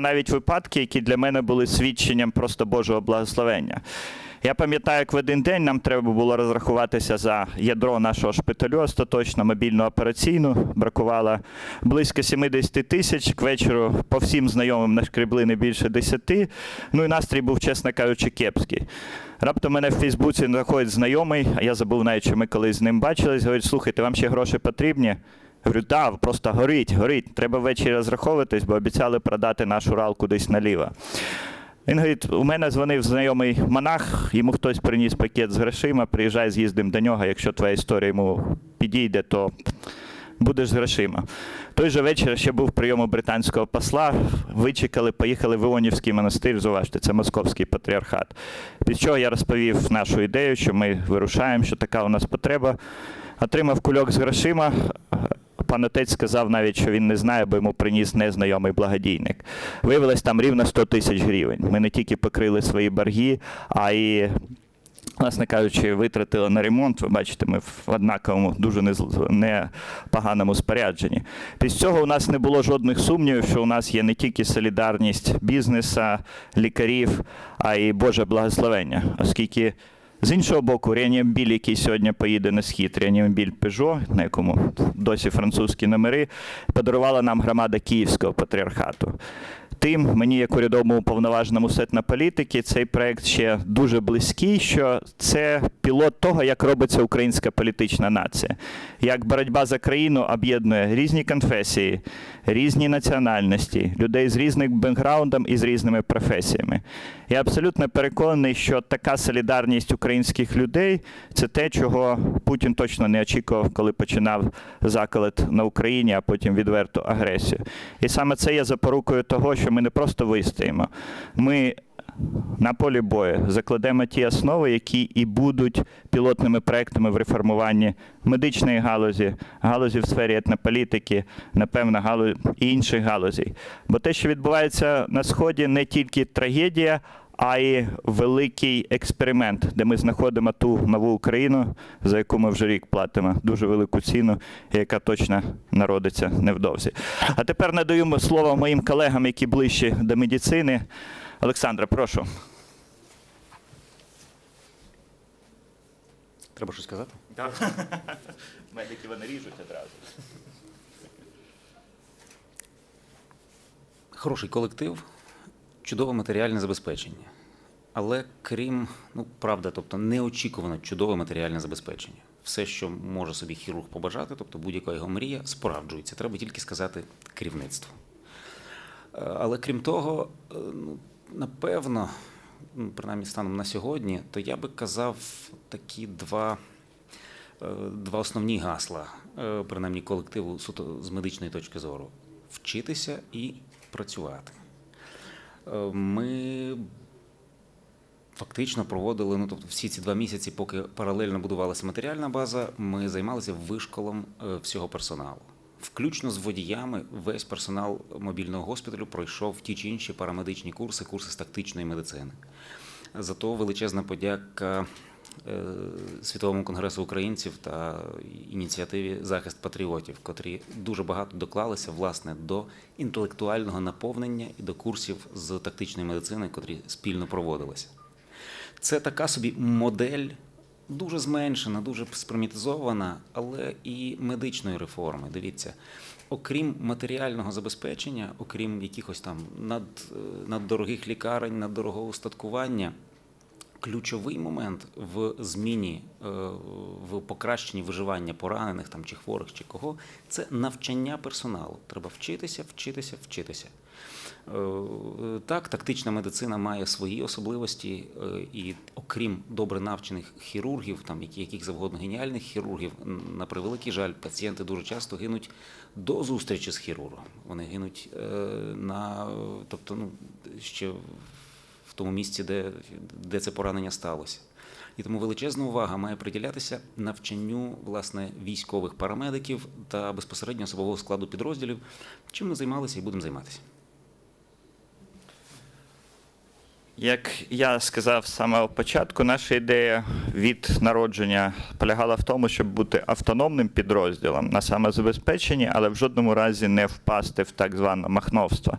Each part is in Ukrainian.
Навіть випадки, які для мене були свідченням просто Божого благословення. Я пам'ятаю, як в один день нам треба було розрахуватися за ядро нашого шпиталю остаточно, мобільну операційну. Бракувало близько 70 тисяч. К вечору по всім знайомим нашкребли не більше 10. Ну і настрій був, чесно кажучи, кепський. Раптом мене в Фейсбуці знаходить знайомий, а я забув навіть, що ми колись з ним бачились. Говорить, слухайте, вам ще гроші потрібні? Говорю, так, просто горить, горить. Треба ввечері розраховуватись, бо обіцяли продати наш Урал кудись наліво. Він говорить, у мене дзвонив знайомий монах, йому хтось приніс пакет з грошима, приїжджай, з'їздимо до нього. Якщо твоя історія йому підійде, то будеш з грошима. Той же вечір ще був прийом у британського посла. Вичекали, поїхали в Іонівський монастир. Зуважте, це московський патріархат. Після чого я розповів нашу ідею, що ми вирушаємо, що така у нас потреба. Отримав кульок з грошима. Пан отець сказав навіть, що він не знає, бо йому приніс незнайомий благодійник. Виявилось там рівно 100 тисяч гривень. Ми не тільки покрили свої борги, а й, власне кажучи, витратили на ремонт. Ви бачите, ми в однаковому, дуже непоганому спорядженні. Після цього у нас не було жодних сумнівів, що у нас є не тільки солідарність бізнеса, лікарів, а й Боже благословення, оскільки. З іншого боку, реанімобіль, який сьогодні поїде на схід, реанімобіль Peugeot, на якому досі французькі номери, подарувала нам громада Київського патріархату. Тим мені, як урядовому уповноваженому сетна політики, цей проект ще дуже близький, що це пілот того, як робиться українська політична нація. Як боротьба за країну об'єднує різні конфесії, різні національності, людей з різним бекграундом і з різними професіями. Я абсолютно переконаний, що така солідарність українських людей це те, чого Путін точно не очікував, коли починав заколот на Україні, а потім відверту агресію. І саме це є запорукою того, що ми не просто вистоїмо. Ми на полі бою закладемо ті основи, які і будуть пілотними проектами в реформуванні медичної галузі, галузі в сфері етнополітики, напевно, галузі і інших галузей. Бо те, що відбувається на сході, не тільки трагедія. А й великий експеримент, де ми знаходимо ту нову Україну, за яку ми вже рік платимо дуже велику ціну, яка точно народиться невдовзі. А тепер надаю слово моїм колегам, які ближчі до медицини. Олександра, прошу. Треба щось сказати? Медики вони ріжуть одразу. Хороший колектив, чудове матеріальне забезпечення. Але крім, ну правда, тобто неочікувано чудове матеріальне забезпечення. Все, що може собі хірург побажати, тобто будь-яка його мрія, справджується. Треба тільки сказати керівництво. Е, Але крім того, е, ну, напевно, ну, принаймні станом на сьогодні, то я би казав такі два, е, два основні гасла, принаймні колективу суто з медичної точки зору: вчитися і працювати. Ми фактично проводили ну, тобто всі ці два місяці, поки паралельно будувалася матеріальна база, ми займалися вишколом е, всього персоналу. Включно з водіями, весь персонал мобільного госпіталю пройшов ті чи інші парамедичні курси, курси з тактичної медицини. Зато величезна подяка е, Світовому конгресу українців та ініціативі Захист патріотів, котрі дуже багато доклалися власне до інтелектуального наповнення і до курсів з тактичної медицини, котрі спільно проводилися. Це така собі модель, дуже зменшена, дуже спримітизована, але і медичної реформи. Дивіться, окрім матеріального забезпечення, окрім якихось там над, наддорогих лікарень, наддорогого устаткування. Ключовий момент в зміні, е, в покращенні виживання поранених там чи хворих, чи кого це навчання персоналу. Треба вчитися, вчитися, вчитися. Так, тактична медицина має свої особливості, е, і окрім добре навчених хірургів, там яких завгодно геніальних хірургів, на превеликий жаль, пацієнти дуже часто гинуть до зустрічі з хірургом. Вони гинуть е, на, тобто, ну, ще в тому місці, де, де це поранення сталося. І тому величезна увага має приділятися навчанню власне військових парамедиків та безпосередньо особового складу підрозділів, чим ми займалися і будемо займатися. Як я сказав з самого початку, наша ідея від народження полягала в тому, щоб бути автономним підрозділом на самозабезпеченні, але в жодному разі не впасти в так зване махновство.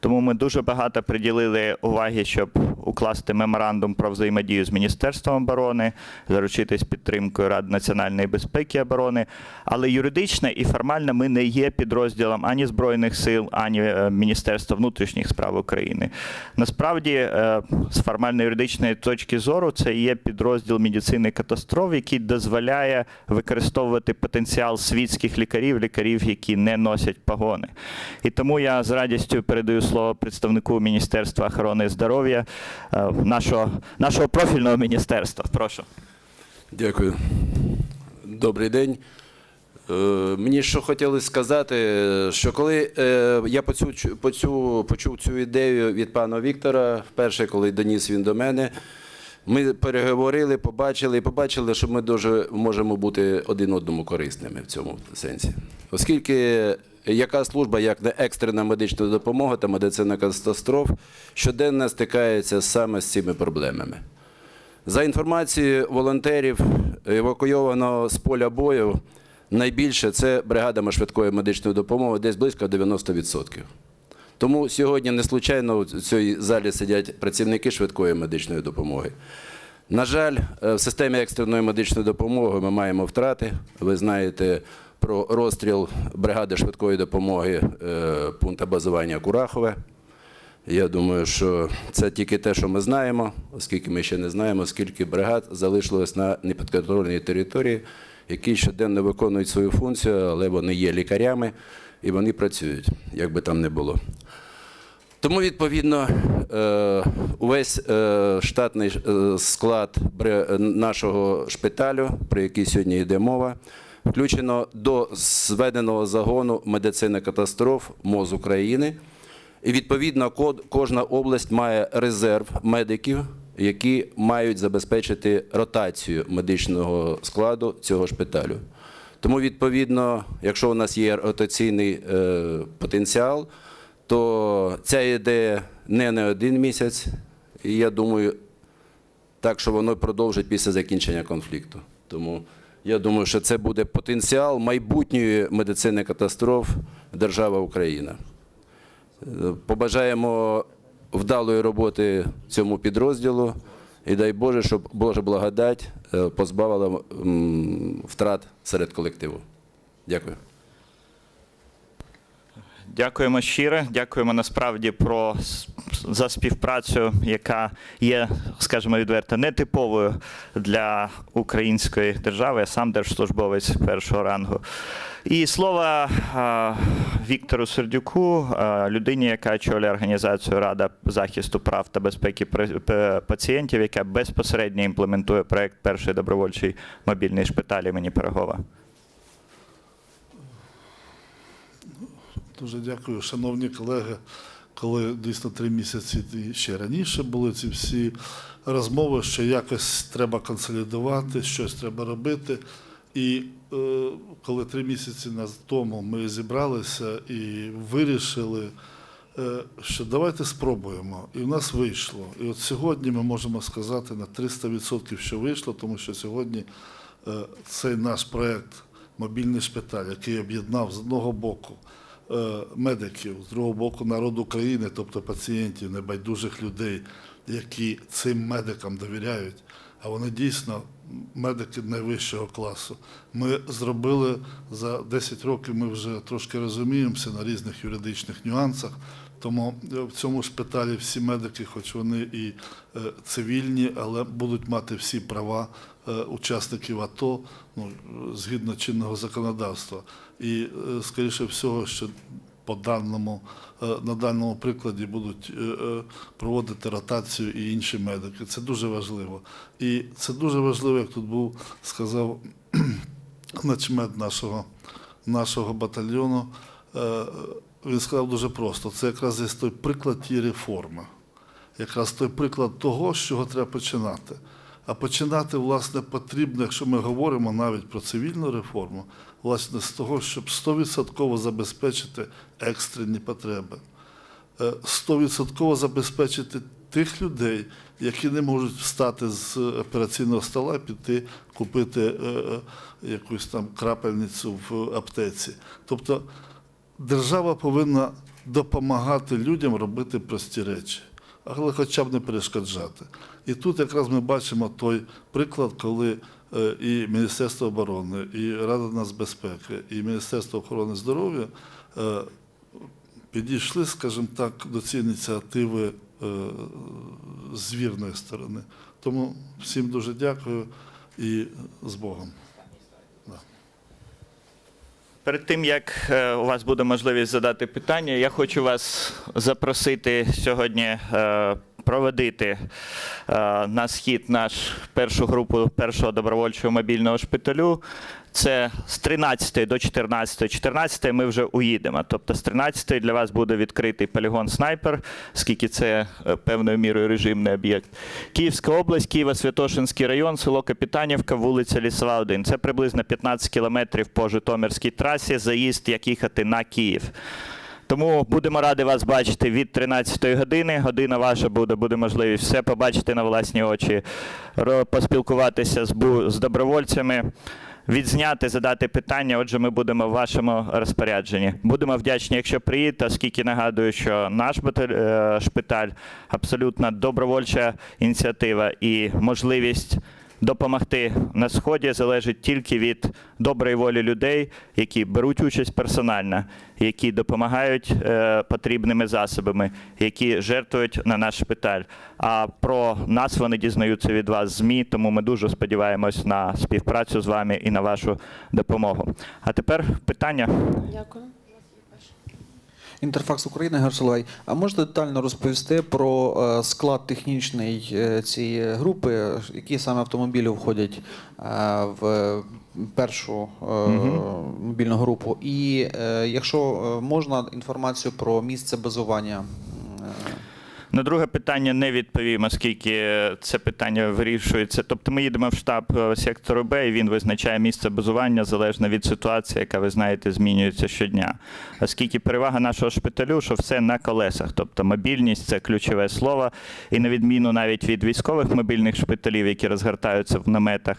Тому ми дуже багато приділили уваги, щоб укласти меморандум про взаємодію з Міністерством оборони, заручитись підтримкою Ради національної безпеки і оборони. Але юридично і формально ми не є підрозділом ані Збройних сил, ані е, Міністерства внутрішніх справ України. Насправді, е, з формально-юридичної точки зору, це є підрозділ медицини катастроф, який дозволяє використовувати потенціал світських лікарів, лікарів, які не носять погони. І тому я з радістю передаю слово представнику Міністерства охорони здоров'я, е, нашого, нашого профільного міністерства. Прошу. Дякую. Добрий день. Е, Мені що хотілося сказати, що коли е, я почув, почув, почув цю ідею від пана Віктора, вперше, коли доніс він до мене, ми переговорили, побачили і побачили, що ми дуже можемо бути один одному корисними в цьому сенсі. Оскільки яка служба, як не екстрена медична допомога та медицина катастроф, щоденно стикається саме з цими проблемами. За інформацією волонтерів, евакуйовано з поля бою, найбільше це бригадами швидкої медичної допомоги, десь близько 90%. Тому сьогодні не случайно в цій залі сидять працівники швидкої медичної допомоги. На жаль, е, в системі екстреної медичної допомоги ми маємо втрати. Ви знаєте про розстріл бригади швидкої допомоги е, пункту базування Курахове. Я думаю, що це тільки те, що ми знаємо, оскільки ми ще не знаємо, скільки бригад залишилось на непідконтрольній території, які щоденно виконують свою функцію, але вони є лікарями і вони працюють, як би там не було. Тому, відповідно, е, увесь е, штатний склад нашого шпиталю, про який сьогодні йде мова, включено до зведеного загону медицини катастроф МОЗ України. І відповідно кожна область має резерв медиків, які мають забезпечити ротацію медичного складу цього шпиталю. Тому, відповідно, якщо у нас є ротаційний е, потенціал, то ця ідея не на один місяць, і я думаю, так, що воно продовжить після закінчення конфлікту. Тому я думаю, що це буде потенціал майбутньої медицини катастроф держава Україна. Побажаємо вдалої роботи цьому підрозділу і дай Боже, щоб Божа благодать е, позбавила втрат серед колективу. Дякую. Дякуємо щиро. Дякуємо насправді про за співпрацю, яка є, скажімо відверто, нетиповою для української держави. Я сам держслужбовець першого рангу. І слово а, Віктору Сердюку, людині, яка очолює організацію Рада захисту прав та безпеки пацієнтів, яка безпосередньо імплементує проект перший добровольчий мобільний шпиталь імені Пирогова. Дуже дякую, шановні колеги. Коли дійсно три місяці і ще раніше були ці всі розмови, що якось треба консолідувати, щось треба робити. І е, коли три місяці наз- тому ми зібралися і вирішили, е, що давайте спробуємо. І в нас вийшло. І от сьогодні ми можемо сказати на 300%, що вийшло, тому що сьогодні е, цей наш проект мобільний шпиталь, який об'єднав з одного боку медиків, з другого боку народ України, тобто пацієнтів, небайдужих людей, які цим медикам довіряють, а вони дійсно медики найвищого класу. Ми зробили за 10 років, ми вже трошки розуміємося на різних юридичних нюансах. Тому е, в цьому шпиталі всі медики, хоч вони і е, цивільні, але будуть мати всі права е, учасників АТО ну, згідно чинного законодавства. І, скоріше всього, що на даному прикладі будуть проводити ротацію і інші медики. Це дуже важливо. І це дуже важливо, як тут був сказав нашого, нашого батальйону. Е, Він сказав дуже просто: це якраз є той приклад тієї реформи, якраз той приклад того, з чого треба починати. А починати, власне, потрібно, якщо ми говоримо навіть про цивільну реформу, власне, з того, щоб 100% забезпечити екстрені потреби. Е, 100% забезпечити тих людей, які не можуть встати з операційного стола, піти купити е, е, якусь там крапельницю в аптеці. Тобто держава повинна допомагати людям робити прості речі, але хоча б не перешкоджати. І тут якраз ми бачимо той приклад, коли е, і Міністерство оборони, і Рада нацбезпеки, і Міністерство охорони здоров'я е, підійшли, скажімо так, до цієї ініціативи е, з сторони. Тому всім дуже дякую і з Богом. Перед тим як е, у вас буде можливість задати питання, я хочу вас запросити сьогодні е, проводити е, на схід наш першу групу першого добровольчого мобільного шпиталю. Це з 13 до 14. 14 ми вже уїдемо. Тобто з 13 для вас буде відкритий полігон снайпер, оскільки це е, певною мірою режимний об'єкт. Київська область, Києво-Святошинський район, село Капітанівка, вулиця Лісова 1. Це приблизно 15 кілометрів по Житомирській трасі, заїзд, як їхати на Київ. Тому будемо раді вас бачити від 13 години. Година ваша буде, буде можливість все побачити на власні очі, поспілкуватися з, з добровольцями, відзняти, задати питання. Отже, ми будемо в вашому розпорядженні. Будемо вдячні, якщо приїдете, оскільки нагадую, що наш е, шпиталь абсолютно добровольча ініціатива і можливість допомогти на сході залежить тільки від доброї волі людей, які беруть участь персонально, які допомагають е, потрібними засобами, які жертвують на наш шпиталь. А про нас вони дізнаються від вас змі, тому ми дуже сподіваємось на співпрацю з вами і на вашу допомогу. А тепер питання. Дякую. Інтерфакс України Гершелай. А можете детально розповісти про е, склад технічний е, цієї групи, які саме автомобілі входять е, в першу мобільну групу? І якщо можна інформацію про місце базування? На друге питання не відповім, оскільки це питання вирішується. Тобто ми їдемо в штаб е, сектору Б, і він визначає місце базування залежно від ситуації, яка ви знаєте, змінюється щодня. Оскільки перевага нашого шпиталю, що все на колесах, тобто мобільність це ключове слово, і на відміну навіть від військових мобільних шпиталів, які розгортаються в наметах.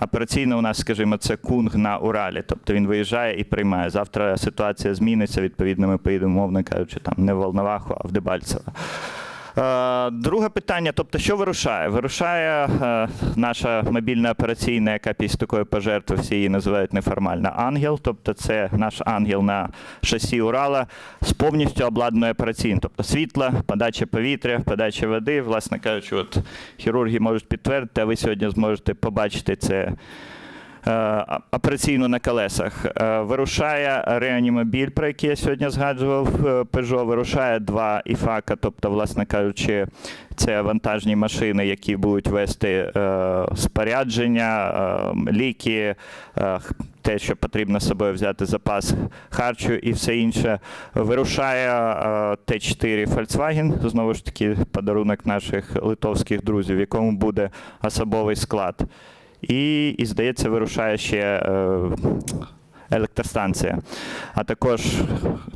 Операційно у нас, скажімо, це кунг на Уралі, тобто він виїжджає і приймає. Завтра ситуація зміниться. Відповідно, ми поїдемо, мовно кажучи, там не в Волноваху, а в Дебальцево. Е, Друге питання: тобто, що вирушає? Вирушає е, наша мобільна операційна, яка після такої пожертви всі її називають неформально ангел. Тобто, це наш ангел на шасі Урала з повністю обладнаною операційною. Тобто світла, подача повітря, подача води. Власне кажучи, от хірурги можуть підтвердити, а ви сьогодні зможете побачити це. Е, Операційно на колесах Е, вирушає реанімобіль, про який я сьогодні згадував. е, Peugeot. Вирушає два іфака, тобто, власне кажучи, це вантажні машини, які будуть вести спорядження, ліки, те, що потрібно з собою взяти запас харчу і все інше. Вирушає е, Т4 Volkswagen, знову ж таки, подарунок наших литовських друзів, в якому буде особовий склад. І, і здається, вирушає ще е, електростанція. А також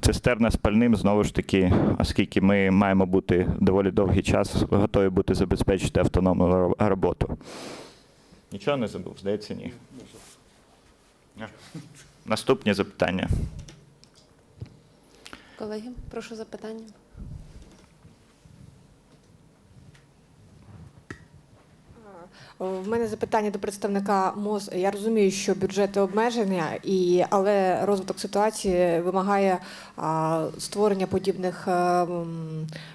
цистерна з пальним, знову ж таки, оскільки ми маємо бути доволі довгий час, готові бути забезпечити автономну роботу. Нічого не забув, здається, ні. Наступні запитання. Колеги, прошу запитання. В мене запитання до представника МОЗ. Я розумію, що бюджети обмежені, і, але розвиток ситуації вимагає а, створення подібних а,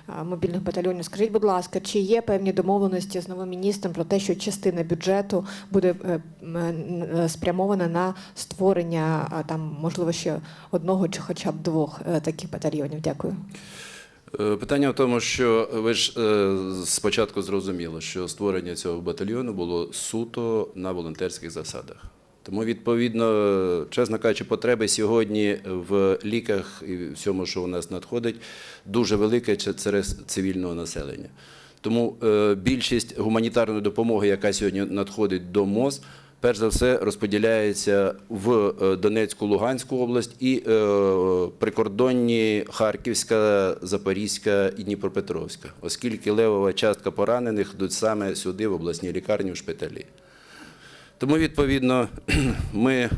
а, мобільних батальйонів. Скажіть, будь ласка, чи є певні домовленості з новим міністром про те, що частина бюджету буде е, е, спрямована на створення а, там, можливо, ще одного чи хоча б двох е, таких батальйонів? Дякую. Е, Питання в тому, що ви ж е, спочатку зрозуміли, що створення цього батальйону було суто на волонтерських засадах. Тому, відповідно, чесно кажучи, потреби сьогодні в ліках і всьому, що у нас надходить, дуже велике через цивільного населення. Тому е, більшість гуманітарної допомоги, яка сьогодні надходить до МОЗ, перш за все розподіляється в е, Донецьку, Луганську область і е, прикордонні Харківська, Запорізька і Дніпропетровська, оскільки левова частка поранених йдуть саме сюди, в обласній лікарні, в шпиталі. Тому, відповідно, ми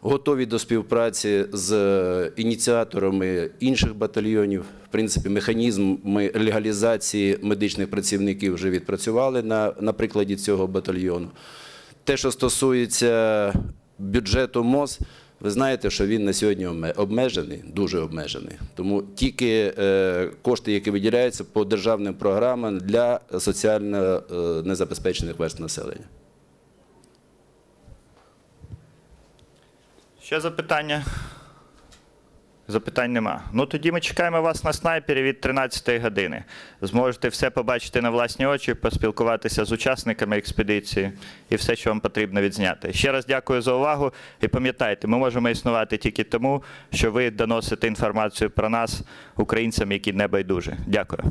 готові до співпраці з ініціаторами інших батальйонів. В принципі, механізм легалізації медичних працівників вже відпрацювали на, на прикладі цього батальйону. Те, що стосується бюджету МОЗ, ви знаєте, що він на сьогодні обмежений, дуже обмежений. Тому тільки е, кошти, які виділяються по державним програмам для соціально е, незабезпечених верст населення. Ще запитання? Запитань нема. Ну тоді ми чекаємо вас на снайпері від 13 години. Зможете все побачити на власні очі, поспілкуватися з учасниками експедиції і все, що вам потрібно відзняти. Ще раз дякую за увагу і пам'ятайте, ми можемо існувати тільки тому, що ви доносите інформацію про нас українцям, які не байдужі. Дякую.